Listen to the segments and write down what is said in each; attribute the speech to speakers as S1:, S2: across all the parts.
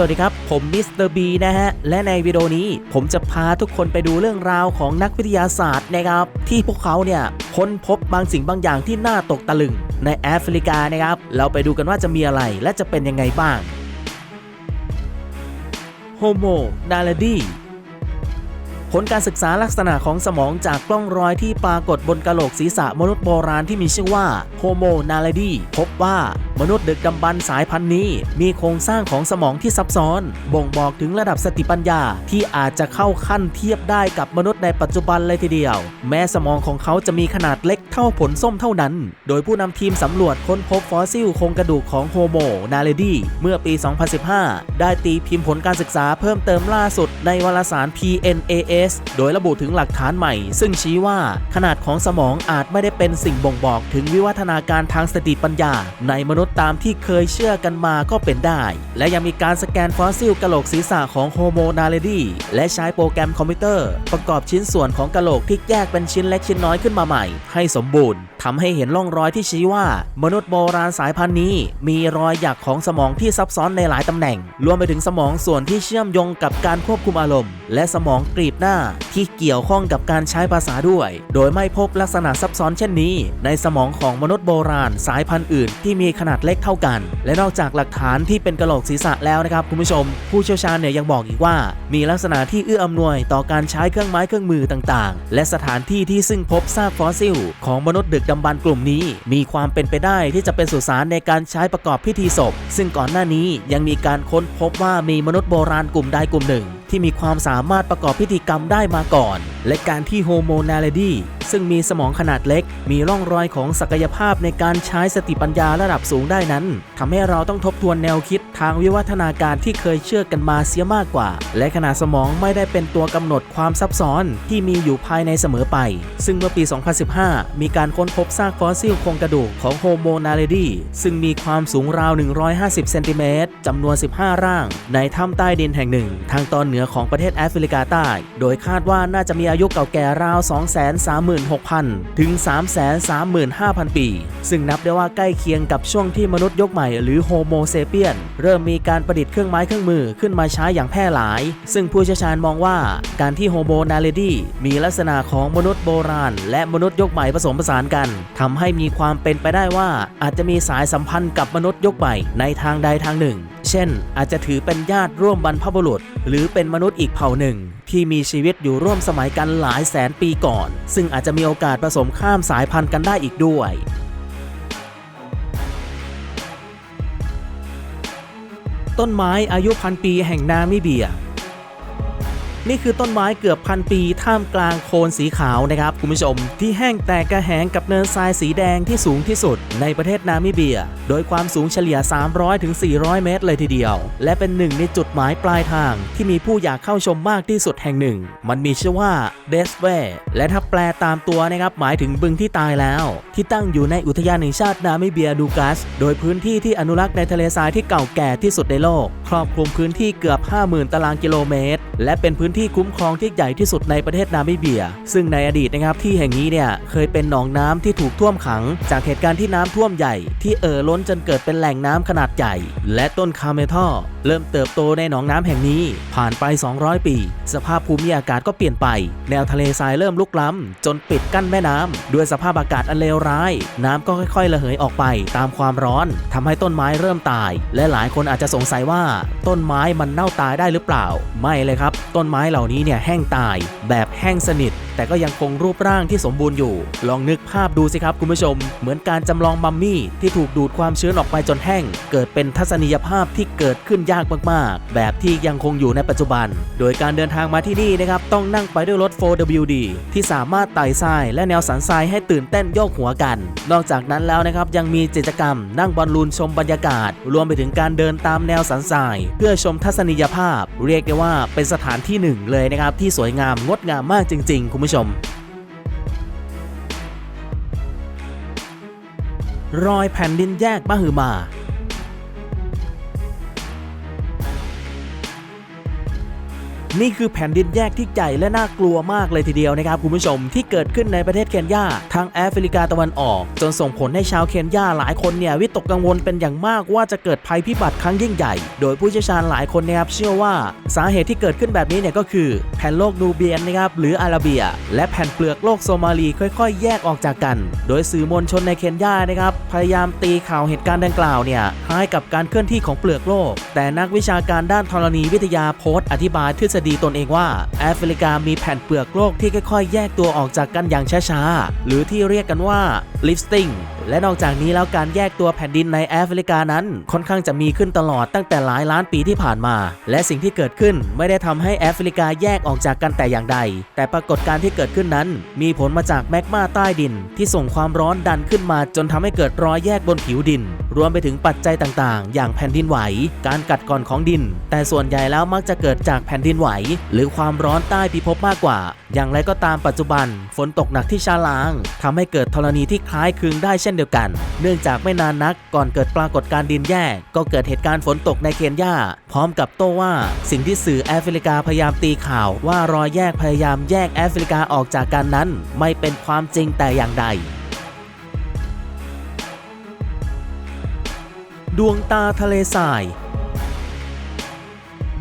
S1: สวัสดีครับ ผมมิสเตอร์บีนะฮะ และในวิดีโอนี้ผมจะพาทุกคนไปดูเรื่องราวของนักวิทยาศาสตร์นะครับ ที่พวกเขาเนี่ยค้นพบบางสิ่งบางอย่างที่น่าตกตะลึงในแอฟริกานะครับ เราไปดูกันว่าจะมีอะไรและจะเป็นยังไงบ้าง Homo naledi ผลการศึกษาลักษณะของสมองจากกล้องรอยที่ปรากฏบนกะโหลกศีรษะมนุษย์โบราณที่มีชื่อว่า Homo naledi พบว่า มนุษย์ดึกดำบรรสายพันธุ์นี้ มีโครงสร้างของสมองที่ซับซ้อน บ่งบอกถึงระดับสติปัญญาที่อาจจะเข้าขั้นเทียบได้กับมนุษย์ในปัจจุบันเลยทีเดียว แม้สมองของเขาจะมีขนาดเล็กเท่าผลส้มเท่านั้น โดยผู้นำทีมสำรวจค้นพบฟอสซิลโครงกระดูกของ Homo naledi เมื่อปี 2015 ได้ตีพิมพ์ผลการศึกษาเพิ่มเติมล่าสุดในวารสาร PNAS โดยระบุถึงหลักฐานใหม่ ซึ่งชี้ว่าขนาดของสมองอาจไม่ได้เป็นสิ่งบ่งบอกถึงวิวัฒนาการทางสติปัญญาในมนุษย์ตามที่เคยเชื่อกันมาก็เป็นได้ และยังมีการสแกนฟอสซิลกะโหลกศีรษะของโฮโมนาเลดีและใช้โปรแกรมคอมพิวเตอร์ ประกอบชิ้นส่วนของกะโหลกที่แยกเป็นชิ้นเล็กชิ้นน้อยขึ้นมาใหม่ ให้สมบูรณ์ทำให้เห็นร่องรอยที่ชี้ว่า มนุษย์โบราณสายพันธุ์นี้ มีรอยหยักของสมองที่ซับซ้อนในหลายตำแหน่ง รวมไปถึงสมองส่วนที่เชื่อมโยงกับการควบคุมอารมณ์ และสมองกรีบหน้าที่เกี่ยวข้องกับการใช้ภาษาด้วย โดยไม่พบลักษณะซับซ้อนเช่นนี้ ในสมองของมนุษย์โบราณสายพันธุ์อื่น ที่มีขนาดเล็กเท่ากัน และนอกจากหลักฐานที่เป็นกระโหลกศีรษะแล้วนะครับคุณผู้ชม ผู้เชี่ยวชาญเนี่ยยังบอกอีกว่า มีลักษณะที่เอื้ออำนวยต่อการใช้เครื่องไม้เครื่องมือต่างๆ และสถานที่ที่ซึ่งพบซากฟอสซิล ของมนุษย์ดึกดำบรรกลุ่มนี้ มีความเป็นไปได้ที่จะเป็นสุสานในการใช้ประกอบพิธีศพ ซึ่งก่อนหน้านี้ยังมีการค้นพบว่ามีมนุษย์โบราณกลุ่มใดกลุ่มหนึ่ง ที่มีความสามารถประกอบพิธีกรรมได้มาก่อน และการที่โฮโมนาเลดี ซึ่งมีสมองขนาดเล็ก มีร่องรอยของศักยภาพในการใช้สติปัญญาระดับสูงได้นั้นทำให้เราต้องทบทวนแนวคิดทางวิวัฒนาการที่เคยเชื่อกันมาเสียมากกว่า และขนาดสมองไม่ได้เป็นตัวกำหนดความซับซ้อนที่มีอยู่ภายในเสมอไป ซึ่งเมื่อปี 2015 มีการค้นพบซากฟอสซิลโครงกระดูกของโฮโมนาเลดีซึ่งมีความสูงราว 150 เซนติเมตรจำนวน 15 ร่าง ในถ้ำใต้ดินแห่งหนึ่ง ทางตอนเหนือของประเทศแอฟริกาใต้ โดยคาดว่าน่าจะมีอายุเก่าแก่ราว36,000 ถึง 335,000 ปี ซึ่งนับได้ว่าใกล้เคียงกับช่วงที่มนุษย์ยกใหม่หรือโฮโมเซเปียน เริ่มมีการประดิษฐ์เครื่องไม้เครื่องมือขึ้นมาใช้อย่างแพร่หลาย ซึ่งผู้เชี่ยวชาญมองว่าการที่โฮโมนาเลดีมีลักษณะของมนุษย์โบราณ และมนุษย์ยกใหม่ผสมผสานกันทำให้มีความเป็นไปได้ว่าอาจจะมีสายสัมพันธ์กับมนุษย์ยกใหม่ในทางใดทางหนึ่ง เช่น อาจจะถือเป็นญาติร่วมบรรพบุรุษ หรือเป็นมนุษย์อีกเผ่าหนึ่ง ที่มีชีวิตอยู่ร่วมสมัยกันหลายแสนปีก่อน ซึ่งอาจจะมีโอกาสผสมข้ามสายพันธุ์กันได้อีกด้วยต้นไม้อายุพันปีแห่งนามิเบีย นี่คือต้นไม้เกือบพันปีท่ามกลางโคลนสีขาวนะครับคุณผู้ชม ที่แห้งแตกกระแหงกับเนินทรายสีแดงที่สูงที่สุด ในประเทศนามิเบีย โดยความสูงเฉลี่ย 300-400 เมตรเลยทีเดียว และเป็นหนึ่งในจุดหมายปลายทาง ที่มีผู้อยากเข้าชมมากที่สุดแห่งหนึ่ง มันมีชื่อว่าเดสเวและถ้าแปลตามตัวนะครับหมายถึงบึงที่ตายแล้ว ที่ตั้งอยู่ในอุทยานแห่งชาตินามิเบียดูกัส โดยพื้นที่ที่อนุรักษ์ในทะเลทรายที่เก่าแก่ที่สุดในโลก ครอบคลุมพื้นที่เกือบ 50,000 ตารางกิโลเมตร และเป็นพื้นที่ที่คุ้มครองที่ใหญ่ที่สุดในประเทศนามิเบีย ซึ่งในอดีตนะครับที่แห่งนี้เนี่ยเคยเป็นหนองน้ำที่ถูกท่วมขัง จากเหตุการณ์ที่น้ำท่วมใหญ่ ที่เอ่อล้นจนเกิดเป็นแหล่งน้ำขนาดใหญ่ และต้นคาเมทัลเริ่มเติบโตในหนองน้ำแห่งนี้ ผ่านไป 200 ปี สภาพภูมิอากาศก็เปลี่ยนไป แนวทะเลทรายเริ่มลุกล้ำจนปิดกั้นแม่น้ำด้วยสภาพอากาศอันเลวร้าย น้ำก็ค่อยๆระเหยออกไปตามความร้อนทำให้ต้นไม้เริ่มตาย และหลายคนอาจจะสงสัยว่า ต้นไม้มันเน่าตายได้หรือเปล่า ไม่เลยครับ ต้นไม้เหล่านี้เนี่ยแห้งตาย แบบแห้งสนิท แต่ก็ยังคงรูปร่างที่สมบูรณ์อยู่ ลองนึกภาพดูสิครับคุณผู้ชม เหมือนการจำลองมัมมี่ที่ถูกดูดความชื้นออกไปจนแห้ง เกิดเป็นทัศนียภาพที่เกิดขึ้นยากมากๆ แบบที่ยังคงอยู่ในปัจจุบัน โดยการเดินทางมาที่นี่นะครับต้องนั่งไปด้วยรถ 4WD ที่สามารถไต่ทรายและแนวสันทรายให้ตื่นเต้นโยกหัวกัน นอกจากนั้นแล้วนะครับยังมีกิจกรรม นั่งบอลลูนชมบรรยากาศ รวมไปถึงการเดินตามแนวสันทราย เพื่อชมทัศนียภาพ เรียกได้ว่าเป็นสถานที่หนึ่งเลยนะครับที่สวยงามงดงามมากจริงๆคุณผู้ชม รอยแผ่นดินแยกมหึมา นี่คือแผ่นดินแยกที่ใหญ่และน่ากลัวมากเลยทีเดียวนะครับคุณผู้ชมที่เกิดขึ้นในประเทศเคนยาทางแอฟริกาตะวันออก จนส่งผลให้ชาวเคนยาหลายคนเนี่ยวิตกกังวลเป็นอย่างมากว่าจะเกิดภัยพิบัติครั้งยิ่งใหญ่ โดยผู้เชี่ยวชาญหลายคนนะครับเชื่อว่าสาเหตุที่เกิดขึ้นแบบนี้เนี่ยก็คือ แผ่นโลกนูเบียนนะครับหรืออาราเบีย และแผ่นเปลือกโลกโซมาลีค่อย ๆ แยกออกจากกัน โดยสื่อมวลชนในเคนยานะครับพยายามตีข่าวเหตุการณ์ดังกล่าวเนี่ยคล้ายกับการเคลื่อนที่ของเปลือกโลก แต่นักวิชาการด้านธรณีวิทยาโพสต์อธิบายทฤษฎีตนเองว่า แอฟริกามีแผ่นเปลือกโลกที่ค่อยๆ แยกตัวออกจากกันอย่างช้าๆ หรือที่เรียกกันว่า lifting และนอกจากนี้แล้วการแยกตัวแผ่นดินในแอฟริกานั้น ค่อนข้างจะมีขึ้นตลอดตั้งแต่หลายล้านปีที่ผ่านมา และสิ่งที่เกิดขึ้นไม่ได้ทำให้แอฟริกาแยกออกจากกันแต่อย่างใด แต่ปรากฏการณ์ที่เกิดขึ้นนั้น มีผลมาจากแมกมาใต้ดิน ที่ส่งความร้อนดันขึ้นมาจนทำให้เกิดรอยแยกบนผิวดิน รวมไปถึงปัจจัยต่างๆ อย่างแผ่นดินไหว การกัดกร่อนของดิน แต่ส่วนใหญ่แล้วมักจะเกิดจากแผ่นดินไหว หรือความร้อนใต้พิภพมากกว่า อย่างไรก็ตามปัจจุบัน ฝนตกหนักที่ชาลางทำให้เกิดธรณีที่คล้ายคลึงได้เช่นเดียวกัน เนื่องจากไม่นานนักก่อนเกิดปรากฏการณ์ดินแยก ก็เกิดเหตุการณ์ฝนตกในเคนยาพร้อมกับโต้ว่า สิ่งที่สื่อแอฟริกาพยายามตีข่าวว่ารอยแยกพยายามแยกแอฟริกาออกจากกันนั้น ไม่เป็นความจริงแต่อย่างใด ดวงตาทะเลทราย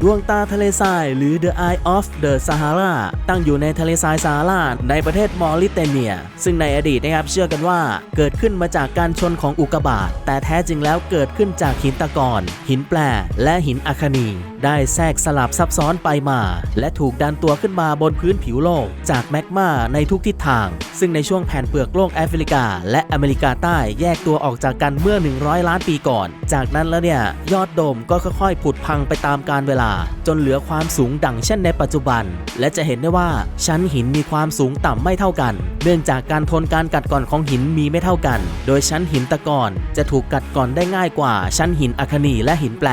S1: ดวงตาทะเลทรายหรือ The Eye of the Sahara ตั้งอยู่ในทะเลทรายซาฮาราในประเทศมอริเตเนีย ซึ่งในอดีตนะครับเชื่อกันว่าเกิดขึ้นมาจากการชนของอุกกาบาตแต่แท้จริงแล้วเกิดขึ้นจากหินตะกอนหินแปรและหินอะคานี ได้แทรกสลับซับซ้อนไปมา และถูกดันตัวขึ้นมาบนพื้นผิวโลก จากแมกมาในทุกทิศทาง ซึ่งในช่วงแผ่นเปลือกโลกแอฟริกา และอเมริกาใต้แยกตัวออกจากกันเมื่อ 100 ล้านปีก่อน จากนั้นแล้วเนี่ยยอดโดมก็ค่อยๆผุดพังไปตามกาลเวลาจนเหลือความสูงดังเช่นในปัจจุบัน และจะเห็นได้ว่าชั้นหินมีความสูงต่ำไม่เท่ากัน เนื่องจากการทนการกัดกร่อนของหินมีไม่เท่ากัน โดยชั้นหินตะกอนจะถูกกัดกร่อนได้ง่ายกว่า ชั้นหินอะคนีและหินแปร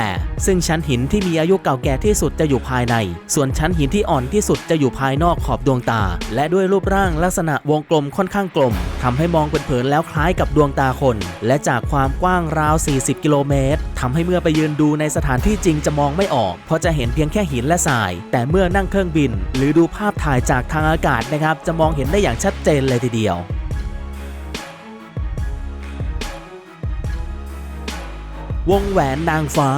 S1: ซึ่งชั้นหินที่มีอายุเก่าแก่ที่สุดจะอยู่ภายใน ส่วนชั้นหินที่อ่อนที่สุดจะอยู่ภายนอกขอบดวงตา และด้วยรูปร่างลักษณะวงกลมค่อนข้างกลม ทำให้มองเผินๆแล้วคล้ายกับดวงตาคน และจากความกว้างราว 40 กิโลเมตรทำให้เมื่อไปยืนดูในสถานที่จริงจะมองไม่ออก เพราะจะเห็นเพียงแค่หินและทราย แต่เมื่อนั่งเครื่องบิน หรือดูภาพถ่ายจากทางอากาศนะครับ จะมองเห็นได้อย่างชัดเจนเลยทีเดียววงแหวนนางฟ้า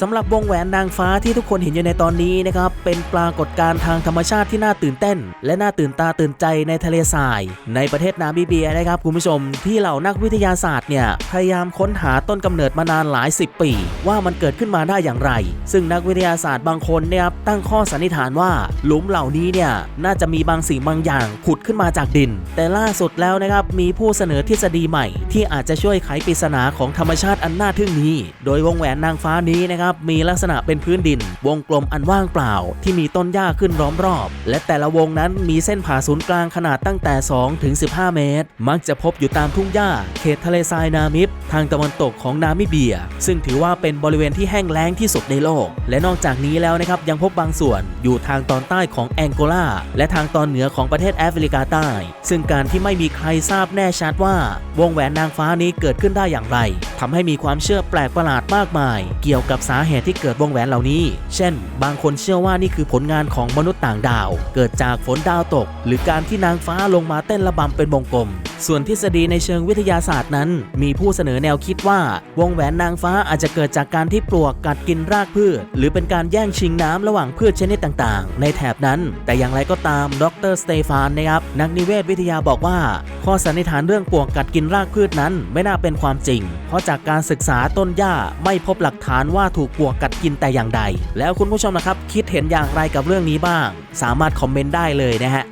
S1: สำหรับวงแหวนนางฟ้าที่ทุกคนเห็นอยู่ในตอนนี้นะครับ เป็นปรากฏการณ์ทางธรรมชาติที่น่าตื่นเต้น และน่าตื่นตาตื่นใจในทะเลทราย ในประเทศนามิเบียนะครับคุณผู้ชมที่เหล่านักวิทยาศาสตร์เนี่ยพยายามค้นหาต้นกำเนิดมานานหลายสิบปี ว่ามันเกิดขึ้นมาได้อย่างไร ซึ่งนักวิทยาศาสตร์บางคนเนี่ยครับตั้งข้อสันนิษฐานว่า หลุมเหล่านี้เนี่ยน่าจะมีบางสิ่งบางอย่างผุดขึ้นมาจากดิน แต่ล่าสุดแล้วนะครับมีผู้เสนอทฤษฎีใหม่ ที่อาจจะช่วยไขปริศนาของธรรมชาติอันน่าทึ่งนี้ โดยวงแหวนนางฟ้านี้นะครับมีลักษณะเป็นพื้นดิน วงกลมอันว่างเปล่า ที่มีต้นหญ้าขึ้นล้อมรอบ และแต่ละวงนั้นมีเส้นผ่าศูนย์กลางขนาดตั้งแต่ 2 ถึง 15 เมตร มักจะพบอยู่ตามทุ่งหญ้า เขตทะเลทรายนามิบ ทางตะวันตกของนามิเบีย ซึ่งถือว่าเป็นบริเวณที่แห้งแล้งที่สุดในโลก และนอกจากนี้แล้วนะครับยังพบบางส่วนอยู่ทางตอนใต้ของแองโกลาและทางตอนเหนือของประเทศแอฟริกาใต้ ซึ่งการที่ไม่มีใครทราบแน่ชัดว่า วงแหวนนางฟ้านี้เกิดขึ้นได้อย่างไรทำให้มีความเชื่อแปลกประหลาดมากมาย เกี่ยวกับสาเหตุที่เกิดวงแหวนเหล่านี้ เช่น บางคนเชื่อว่านี่คือผลงานของมนุษย์ต่างดาว เกิดจากฝนดาวตก หรือการที่นางฟ้าลงมาเต้นระบำเป็นวงกลม ส่วนทฤษฎีในเชิงวิทยาศาสตร์นั้น มีผู้เสนอแนวคิดว่า วงแหวนนางฟ้าอาจจะเกิดจากการที่ปลวกกัดกินรากพืช หรือเป็นการแย่งชิงน้ำระหว่างพืชชนิดต่างๆ ในแถบนั้น แต่อย่างไรก็ตามดรสเตฟานนะครับนักนิเวศวิทยาบอกว่า ข้อสันนิษฐานเรื่องปลวกกัดกินรากพืชนั้นไม่น่าเป็นความจริง เพราะจากการศึกษาต้นหญ้าไม่พบหลักฐานว่าถูกปลวกกัดกินแต่อย่างใด แล้วคุณผู้ชมนะครับ คิดเห็นอย่างไรกับเรื่องนี้บ้าง สามารถคอมเมนต์ได้เลยนะฮะ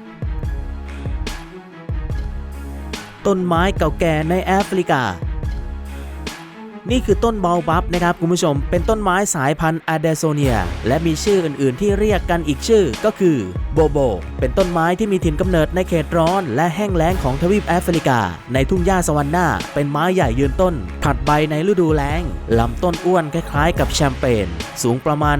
S1: ต้นไม้เก่าแก่ในแอฟริกา นี่คือต้นบอลบับนะครับคุณผู้ชม เป็นต้นไม้สายพันธุ์อาเดโซเนีย และมีชื่ออื่นๆ ที่เรียกกันอีกชื่อก็คือโบโบ เป็นต้นไม้ที่มีถิ่นกำเนิดในเขตร้อน และแห้งแล้งของทวีปแอฟริกา ในทุ่งหญ้าสวรรค์หน้า เป็นไม้ใหญ่ยืนต้น ผัดใบในฤดูแล้งลำต้นอ้วนคล้ายๆ กับแชมเปญ สูงประมาณ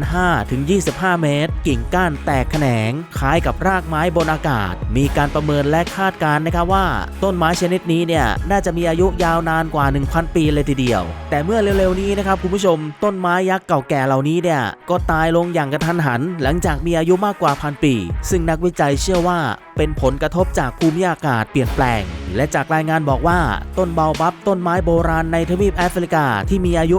S1: 5-25 เมตร กิ่งก้านแตกแขนง คล้ายกับรากไม้บนอากาศ มีการประเมินและคาดการณ์นะครับว่า ต้นไม้ชนิดนี้เนี่ยน่าจะมีอายุยาวนานกว่า 1,000 ปีเลยทีเดียว แต่เมื่อเร็วๆนี้นะครับคุณผู้ชมต้นไม้ยักษ์เก่าแก่เหล่านี้เนี่ยก็ตายลงอย่างกระทันหัน หลังจากมีอายุมากกว่าพันปี ซึ่งนักวิจัยเชื่อว่า เป็นผลกระทบจากภูมิอากาศเปลี่ยนแปลง และจากรายงานบอกว่า ต้นเบาบับต้นไม้โบราณในทวีปแอฟริกาที่มีอายุ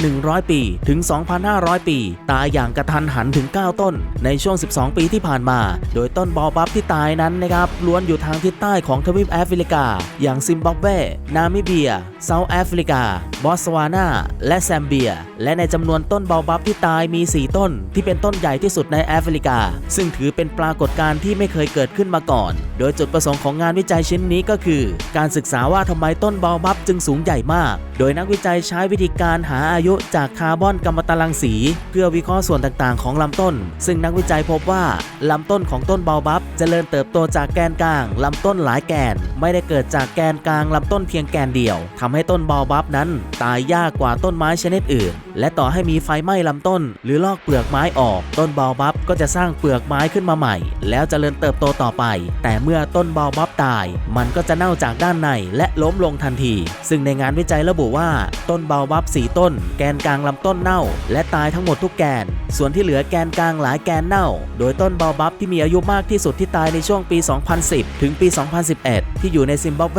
S1: 1,100 ปี ถึง 2,500 ปี ตายอย่างกระทันหันถึง 9 ต้น ในช่วง 12 ปีที่ผ่านมา โดยต้นเบาบับที่ตายนั้นนะครับล้วนอยู่ทางทิศใต้ของทวีปแอฟริกา อย่างซิมบับเว นามิเบียเซาท์แอฟริกา บอตสวานา และแซมเบีย และในจำนวนต้นเบาบับที่ตายมี 4 ต้น ที่เป็นต้นใหญ่ที่สุดในแอฟริกา ซึ่งถือเป็นปรากฏการณ์ที่ไม่เคยเกิดขึ้นมาก่อน โดยจุดประสงค์ของงานวิจัยชิ้นนี้ก็คือ การศึกษาว่าทำไมต้นเบาบับจึงสูงใหญ่มาก โดยนักวิจัยใช้วิธีการหาอายุจากคาร์บอนกัมมันตรังสี เพื่อวิเคราะห์ส่วนต่างๆ ของลำต้น ซึ่งนักวิจัยพบว่าลำต้นของต้นเบาบับเจริญเติบโตจากแกนกลางลำต้นหลายแกน ไม่ได้เกิดจากแกนกลางลำต้นเพียงแกนเดียวทำให้ต้นเบาบับนั้น ตายยากกว่าต้นไม้ชนิดอื่น และต่อให้มีไฟไหม้ลำต้น หรือลอกเปลือกไม้ออก ต้นเบาบับก็จะสร้างเปลือกไม้ขึ้นมาใหม่ แล้วจเจริญเติบโตต่อไป แต่เมื่อต้นเบาบับตาย มันก็จะเน่าจากด้านในและล้มลงทันที ซึ่งในงานวิจัยระบุว่า ต้นเบาบับ4ต้น แกนกลางลำต้นเน่า และตายทั้งหมดทุกแกน ส่วนที่เหลือแกนกลางหลายแกนเน่า โดยต้นเบาบับที่มีอายุมากที่สุดที่ตายในช่วงปี 2010 ถึงปี 2011 ที่อยู่ในซิมบับเว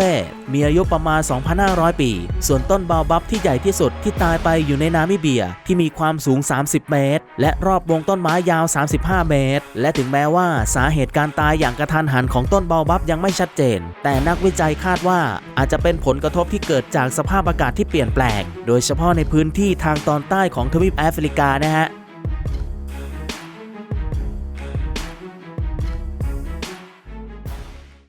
S1: มีอายุประมาณ 2,500 ปี ส่วนต้นเบาบับที่ใหญ่ที่สุดที่ตายไปอยู่ในนามิเบียที่มีความสูง 30 เมตร และรอบวงต้นไม้ยาว 35 เมตร และถึงแม้ว่าสาเหตุการตายอย่างกระทันหันของต้นเบาบับยังไม่ชัดเจน แต่นักวิจัยคาดว่าอาจจะเป็นผลกระทบที่เกิดจากสภาพอากาศที่เปลี่ยนแปลง โดยเฉพาะในพื้นที่ทางตอนใต้ของทวีปแอฟริกานะฮะ